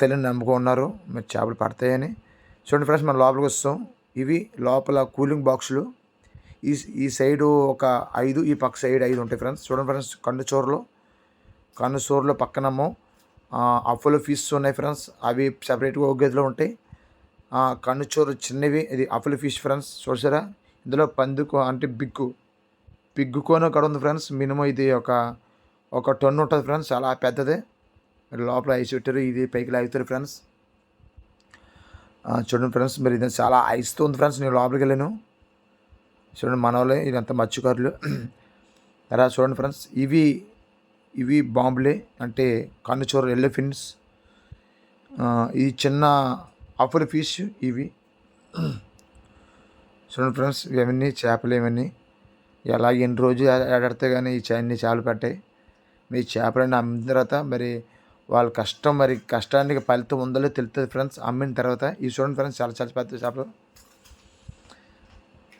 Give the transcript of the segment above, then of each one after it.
తెలియని నమ్ముకున్నారు మరి చేపలు పడతాయని. చూడండి ఫ్రెండ్స్ మనం లోపలికి వస్తాం. ఇవి లోపల కూలింగ్ బాక్సులు. ఈ ఈ సైడు ఒక ఐదు ఈ పక్క సైడ్ ఐదు ఉంటాయి ఫ్రెండ్స్. చూడండి ఫ్రెండ్స్ కండు చోరలో. పక్కనము. చోరలో ఫిష్ ఉన్నాయి ఫ్రెండ్స్. అవి సపరేట్గా ఒక గదిలో ఉంటాయి. ఆ, కన్ను చిన్నవి. ఇది అఫ్ఫల ఫిష్ ఫ్రెండ్స్. చూసారా? ఇందులో పందుకు అంటే బిగ్గు. బిగ్గు కోన కూడా ఉంది ఫ్రెండ్స్. మినిమం ఇది ఒక ఒక టన్ను ఉంటుంది ఫ్రెండ్స్. చాలా పెద్దదే. లోపల ఐస్ పెట్టారు. ఇది పైకి లాగుతారు ఫ్రెండ్స్. చూడండి ఫ్రెండ్స్ మరి ఇది చాలా ఐస్తో ఉంది ఫ్రెండ్స్. నేను లోపలికి వెళ్ళాను. చూడండి మన వాళ్ళే ఇదంతా మత్స్యకారులు. అలా చూడండి ఫ్రెండ్స్ ఇవి ఇవి బాంబులే అంటే కన్నుచూర ఎల్లో ఫిన్స్. ఇది చిన్న అఫర్ ఫిష్ ఇవి. చూడండి ఫ్రెండ్స్ ఇవన్నీ చేపలు ఇవన్నీ. ఎలా ఎన్ని రోజులు ఏడాడితే కానీ ఈ చే- చేపలు పెట్టాయి. మీ చేపలన్నీ అమ్మిన తర్వాత మరి వాళ్ళ కష్టం మరి కష్టానికి ఫలితం ఉందో తెలుస్తుంది ఫ్రెండ్స్ అమ్మిన తర్వాత ఈ చూడండి ఫ్రెండ్స్ చాలా చాలా పెద్ద చేపలు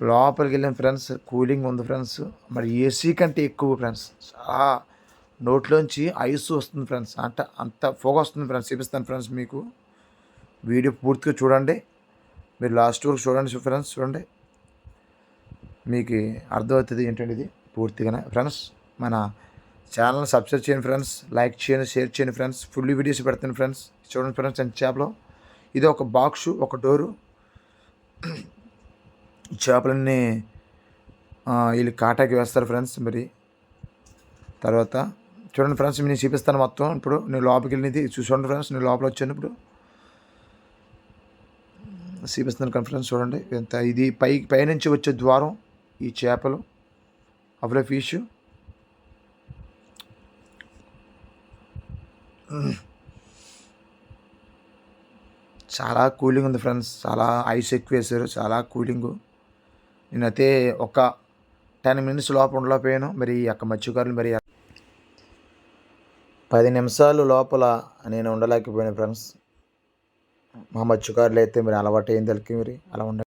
లోపలికి వెళ్ళిన ఫ్రెండ్స్ కూలింగ్ ఉంది ఫ్రెండ్స్ మరి ఏసీ కంటే ఎక్కువ ఫ్రెండ్స్ చాలా నోట్లోంచి ఐస్ వస్తుంది ఫ్రెండ్స్ అంట అంత పొగ వస్తుంది ఫ్రెండ్స్ చూపిస్తాను ఫ్రెండ్స్ మీకు. వీడియో పూర్తిగా చూడండి. మీరు లాస్ట్ వరకు చూడండి ఫ్రెండ్స్ చూడండి. మీకు అర్థమవుతుంది ఏంటంటే ఇది పూర్తిగా ఫ్రెండ్స్ మన ఛానల్ సబ్స్క్రైబ్ చేయండి ఫ్రెండ్స్ లైక్ చేయండి షేర్ చేయండి ఫ్రెండ్స్ ఫుల్ వీడియోస్ పెడతాను ఫ్రెండ్స్ చూడండి ఫ్రెండ్స్ అండ్ చేపలో ఇది ఒక బాక్స్ ఒక డోరు చేపలన్నీ వీళ్ళు కాటాకి వేస్తారు ఫ్రెండ్స్ మరి. తర్వాత చూడండి ఫ్రెండ్స్ నేను చూపిస్తాను మొత్తం ఇప్పుడు. నేను లోపలికి వెళ్ళినది చూసుకోండి ఫ్రెండ్స్ నేను లోపల వచ్చాను ఇప్పుడు. చూపిస్తున్నాను కదా ఫ్రెండ్స్ చూడండి. ఎంత? ఇది పై పైనుంచి వచ్చే ద్వారం ఈ చేపలు. అప్పుడే ఫిష్. చాలా కూలింగ్ ఉంది ఫ్రెండ్స్ చాలా ఐస్ ఎక్కువ వేశారు. చాలా కూలింగ్ నేనైతే ఒక టెన్ మినిట్స్ లోపల ఉండలేకపోయాను. మరి అక్క మత్స్యకారులు మరి పది నిమిషాలు లోపల నేను ఉండలేకపోయాను ఫ్రెండ్స్ మా మత్స్యకారులు అయితే మరి అలవాటు అయింది వాళ్ళకి మరి. అలా ఉండ